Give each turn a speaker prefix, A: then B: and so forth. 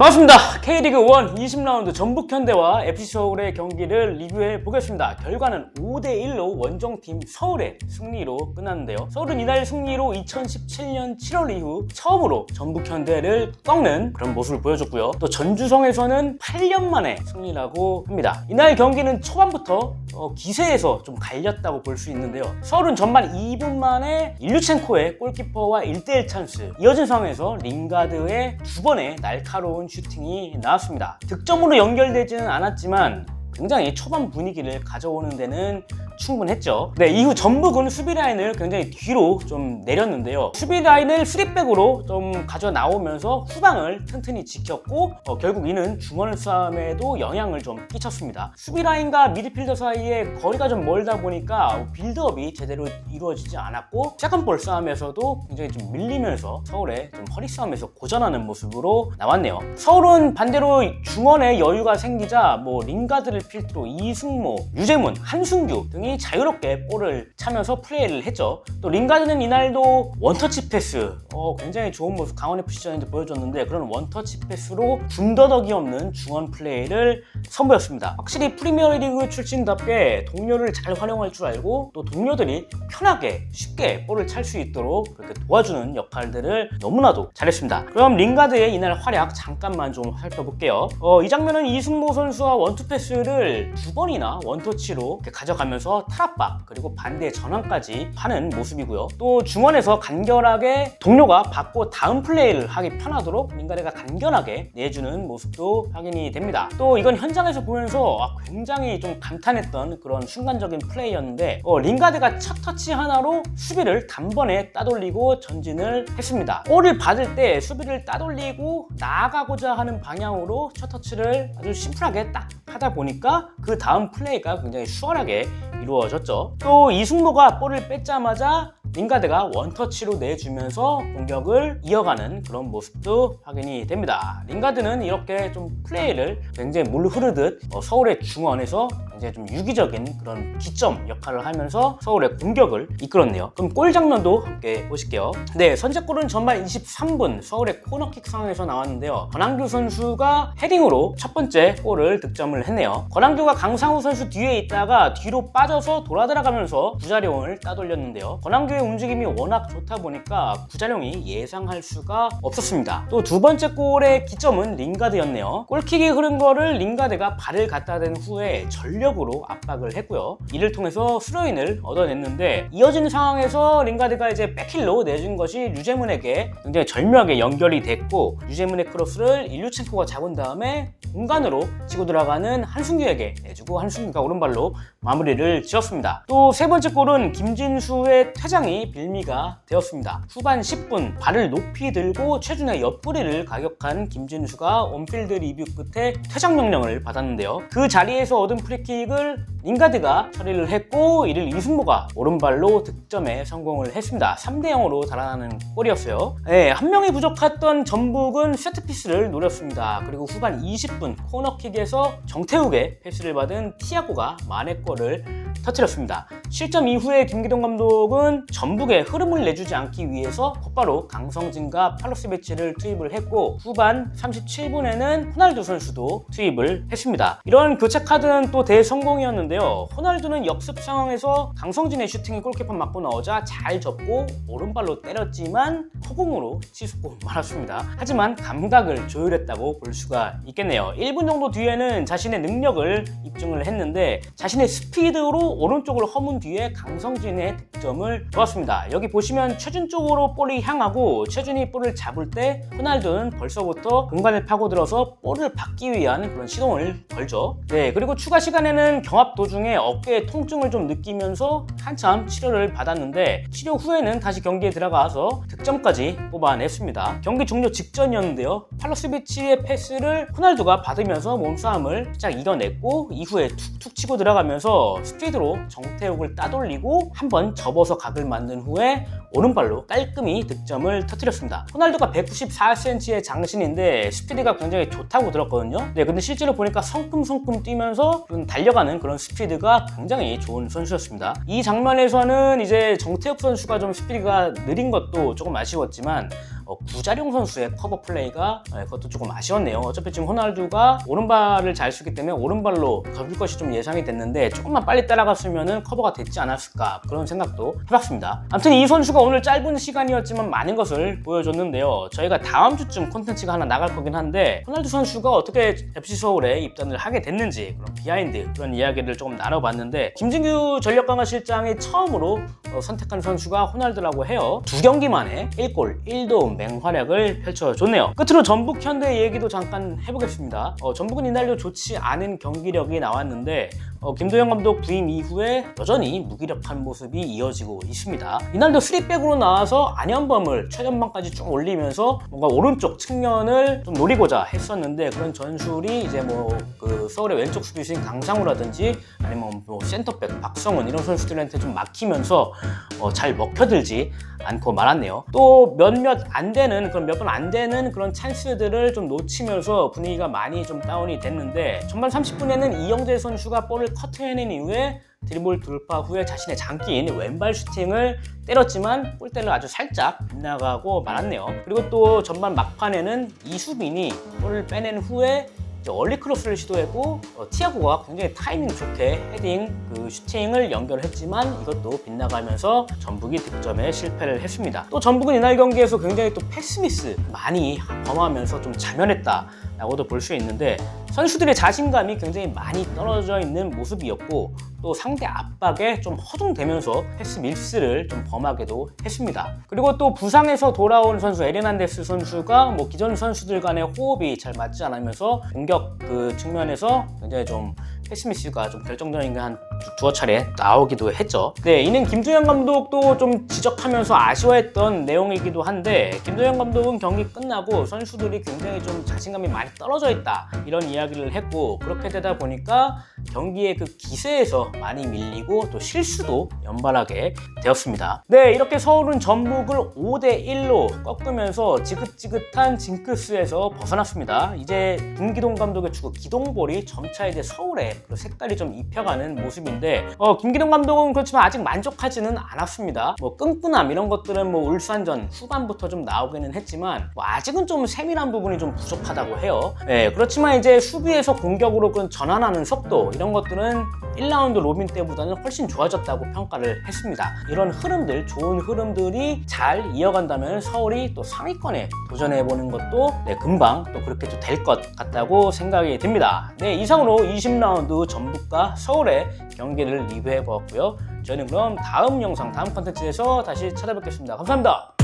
A: 반갑습니다. K리그 1 20라운드 전북 현대와 FC 서울의 경기를 리뷰해 보겠습니다. 결과는 5대 1로 원정팀 서울의 승리로 끝났는데요. 서울은 이날 승리로 2017년 7월 이후 처음으로 전북 현대를 꺾는 그런 모습을 보여줬고요. 또 전주성에서는 8년 만에 승리라고 합니다. 이날 경기는 초반부터 어, 기세에서 좀 갈렸다고 볼 수 있는데요. 서울은 전반 2분 만에 일류첸코의 골키퍼와 1대1 찬스 이어진 상황에서 링가드의 두 번의 날카로운 슈팅이 나왔습니다. 득점으로 연결되지는 않았지만 굉장히 초반 분위기를 가져오는 데는 충분했죠. 네, 이후 전북은 수비 라인을 굉장히 뒤로 좀 내렸는데요. 수비 라인을 3백으로 좀 가져 나오면서 후방을 튼튼히 지켰고 어, 결국 이는 중원 싸움에도 영향을 좀 끼쳤습니다. 수비 라인과 미드필더 사이에 거리가 좀 멀다 보니까 빌드업이 제대로 이루어지지 않았고 세컨볼 싸움에서도 굉장히 좀 밀리면서 서울의 좀 허리 싸움에서 고전하는 모습으로 나왔네요. 서울은 반대로 중원에 여유가 생기자 뭐 링가드를 필두로 이승모, 유재문, 한승규 등이 자유롭게 볼을 차면서 플레이를 했죠. 또 링가드는 이날도 원터치 패스, 어, 굉장히 좋은 모습 강원 FC전에도 보여줬는데 그런 원터치 패스로 군더더기 없는 중원 플레이를 선보였습니다. 확실히 프리미어리그 출신답게 동료를 잘 활용할 줄 알고 또 동료들이 편하게 쉽게 볼을 찰 수 있도록 그렇게 도와주는 역할들을 너무나도 잘했습니다. 그럼 링가드의 이날 활약 잠깐만 좀 살펴볼게요. 어, 이 장면은 이승모 선수와 원투 패스를 두 번이나 원터치로 가져가면서 탈압박 그리고 반대 전환까지 하는 모습이고요. 또 중원에서 간결하게 동료가 받고 다음 플레이를 하기 편하도록 링가드가 간결하게 내주는 모습도 확인이 됩니다. 또 이건 현장에서 보면서 아, 굉장히 좀 감탄했던 그런 순간적인 플레이였는데 어, 링가드가 첫 터치 하나로 수비를 단번에 따돌리고 전진을 했습니다. 골을 받을 때 수비를 따돌리고 나아가고자 하는 방향으로 첫 터치를 아주 심플하게 딱 하다 보니까 그 다음 플레이가 굉장히 수월하게 이루어졌죠. 또 이승모가 볼을 뺏자마자 링가드가 원터치로 내주면서 공격을 이어가는 그런 모습도 확인이 됩니다. 링가드는 이렇게 좀 플레이를 굉장히 물 흐르듯 어, 서울의 중원에서 굉장히 좀 유기적인 그런 기점 역할을 하면서 서울의 공격을 이끌었네요. 그럼 골 장면도 함께 보실게요. 네, 선제골은 전반 23분 서울의 코너킥 상황에서 나왔는데요. 권한규 선수가 헤딩으로 첫 번째 골을 득점을 했네요. 권한규가 강상우 선수 뒤에 있다가 뒤로 빠져서 돌아 들어가면서 부자룡을 따돌렸는데요. 권한규의 움직임이 워낙 좋다 보니까 부자룡이 예상할 수가 없었습니다. 또 두 번째 골의 기점은 링가드였네요. 골킥이 흐른 거를 링가드가 발을 갖다 댄 후에 전력 으로 압박을 했고요. 이를 통해서 스로인을 얻어냈는데 이어진 상황에서 링가드가 이제 백힐로 내준 것이 류재문에게 굉장히 절묘하게 연결이 됐고 류재문의 크로스를 일류첸코가 잡은 다음에 공간으로 치고 들어가는 한승규에게 내주고 한승규가 오른발로 마무리를 지었습니다. 또 세 번째 골은 김진수의 퇴장이 빌미가 되었습니다. 후반 10분 발을 높이 들고 최준의 옆구리를 가격한 김진수가 온필드 리뷰 끝에 퇴장 명령을 받았는데요. 그 자리에서 얻은 프리킥 을 링가드가 처리를 했고 이를 이승모가 오른발로 득점에 성공을 했습니다. 3대 0으로 달아나는 골이었어요. 네, 한 명이 부족했던 전북은 세트피스를 노렸습니다. 그리고 후반 20분 코너킥에서 정태욱의 패스를 받은 티아고가 만회골을 터뜨렸습니다. 실점 이후에 김기동 감독은 전북의 흐름을 내주지 않기 위해서 곧바로 강성진과 팔로스베치를 투입을 했고 후반 37분에는 호날두 선수도 투입을 했습니다. 이런 교체 카드는 또 대성공이었는데 요. 호날두는 역습 상황에서 강성진의 슈팅이 골키퍼 맞고 나오자 잘 접고 오른발로 때렸지만 허공으로 치솟고 말았습니다. 하지만 감각을 조율했다고 볼 수가 있겠네요. 1분 정도 뒤에는 자신의 능력을 입증을 했는데 자신의 스피드로 오른쪽을 허문 뒤에 강성진의 득점을 놓았습니다. 여기 보시면 최준 쪽으로 볼이 향하고 최준이 볼을 잡을 때 호날두는 벌써부터 공간을 파고들어서 볼을 받기 위한 그런 시동을 걸죠. 네, 그리고 추가 시간에는 경합 도 중에 어깨에 통증을 좀 느끼면서 한참 치료를 받았는데 치료 후에는 다시 경기에 들어가서 득점까지 뽑아냈습니다. 경기 종료 직전이었는데요. 팔로스비치의 패스를 호날두가 받으면서 몸싸움을 살짝 이겨냈고 이후에 툭툭 치고 들어가면서 스피드로 정태욱을 따돌리고 한 번 접어서 각을 만든 후에 오른발로 깔끔히 득점을 터뜨렸습니다. 호날두가 194cm의 장신인데 스피드가 굉장히 좋다고 들었거든요. 네, 근데 실제로 보니까 성큼성큼 뛰면서 좀 달려가는 그런 스피드가 굉장히 좋은 선수였습니다. 이 장면에서는 이제 정태욱 선수가 좀 스피드가 느린 것도 조금 아쉬웠지만 어, 구자룡 선수의 커버 플레이가 예, 그것도 조금 아쉬웠네요. 어차피 지금 호날두가 오른발을 잘 쓰기 때문에 오른발로 ገብ을 것이 좀 예상이 됐는데 조금만 빨리 따라갔으면 커버가 됐지 않았을까 그런 생각도 해봤습니다. 아무튼 이 선수가 오늘 짧은 시간이었지만 많은 것을 보여줬는데요. 저희가 다음 주쯤 콘텐츠가 하나 나갈 거긴 한데 호날두 선수가 어떻게 FC 서울에 입단을 하게 됐는지 그런 비하인드 그런 이야기를 조금 나눠봤는데 김진규 전력강화 실장이 처음으로 어, 선택한 선수가 호날두라고 해요. 두 경기 만에 1골 1도움 맹활약을 펼쳐줬네요. 끝으로 전북 현대 얘기도 잠깐 해보겠습니다. 어, 전북은 이날도 좋지 않은 경기력이 나왔는데 어, 김도영 감독 부임 이후에 여전히 무기력한 모습이 이어지고 있습니다. 이날도 3백으로 나와서 안현범을 최전방까지 쭉 올리면서 뭔가 오른쪽 측면을 좀 노리고자 했었는데 그런 전술이 이제 뭐 그 서울의 왼쪽 수비수인 강상우라든지 아니면 뭐 센터백 박성훈 이런 선수들한테 좀 막히면서 어, 잘 먹혀들지 않고 말았네요. 또 몇몇 안 되는 그런 몇 번 안 되는 그런 찬스들을 좀 놓치면서 분위기가 많이 좀 다운이 됐는데 전반 30분에는 이영재 선수가 볼을 커트해낸 이후에 드리블 돌파 후에 자신의 장기인 왼발 슈팅을 때렸지만 골대를 아주 살짝 빗나가고 말았네요. 그리고 또 전반 막판에는 이수빈이 볼을 빼낸 후에 얼리 크로스를 시도했고 어, 티아고가 굉장히 타이밍 좋게 헤딩 그 슈팅을 연결했지만 이것도 빗나가면서 전북이 득점에 실패를 했습니다. 또 전북은 이날 경기에서 굉장히 또 패스미스 많이 범하면서 좀 자멸했다. 라고도 볼 수 있는데 선수들의 자신감이 굉장히 많이 떨어져 있는 모습이었고 또 상대 압박에 좀 허둥대면서 패스 밀스를 좀 범하게도 했습니다. 그리고 또 부상에서 돌아온 선수 에르난데스 선수가 뭐 기존 선수들 간의 호흡이 잘 맞지 않으면서 공격 그 측면에서 굉장히 좀 패스미스가 좀 결정적인 게한 두어 차례 나오기도 했죠. 네, 이는 김두현 감독도 좀 지적하면서 아쉬워했던 내용이기도 한데 김두현 감독은 경기 끝나고 선수들이 굉장히 좀 자신감이 많이 떨어져 있다 이런 이야기를 했고 그렇게 되다 보니까 경기의 그 기세에서 많이 밀리고 또 실수도 연발하게 되었습니다. 네, 이렇게 서울은 전북을 5대 1로 꺾으면서 지긋지긋한 징크스에서 벗어났습니다. 이제 김기동 감독의 주고 기동볼이 점차 이제 서울에 그 색깔이 좀 입혀가는 모습 인데 어, 김기동 감독은 그렇지만 아직 만족하지는 않았습니다. 뭐 끈끈함 이런 것들은 뭐 울산전 후반부터 좀 나오기는 했지만 뭐 아직은 좀 세밀한 부분이 좀 부족하다고 해요. 네, 그렇지만 이제 수비에서 공격으로 그 전환하는 속도 이런 것들은 1라운드 로빈 때보다는 훨씬 좋아졌다고 평가를 했습니다. 이런 흐름들, 좋은 흐름들이 잘 이어간다면 서울이 또 상위권에 도전해보는 것도 네, 금방 또 그렇게 또 될 것 같다고 생각이 듭니다. 네, 이상으로 20라운드 전북과 서울의 경기를 리뷰해 보았고요. 저희는 그럼 다음 영상, 다음 컨텐츠에서 다시 찾아뵙겠습니다. 감사합니다.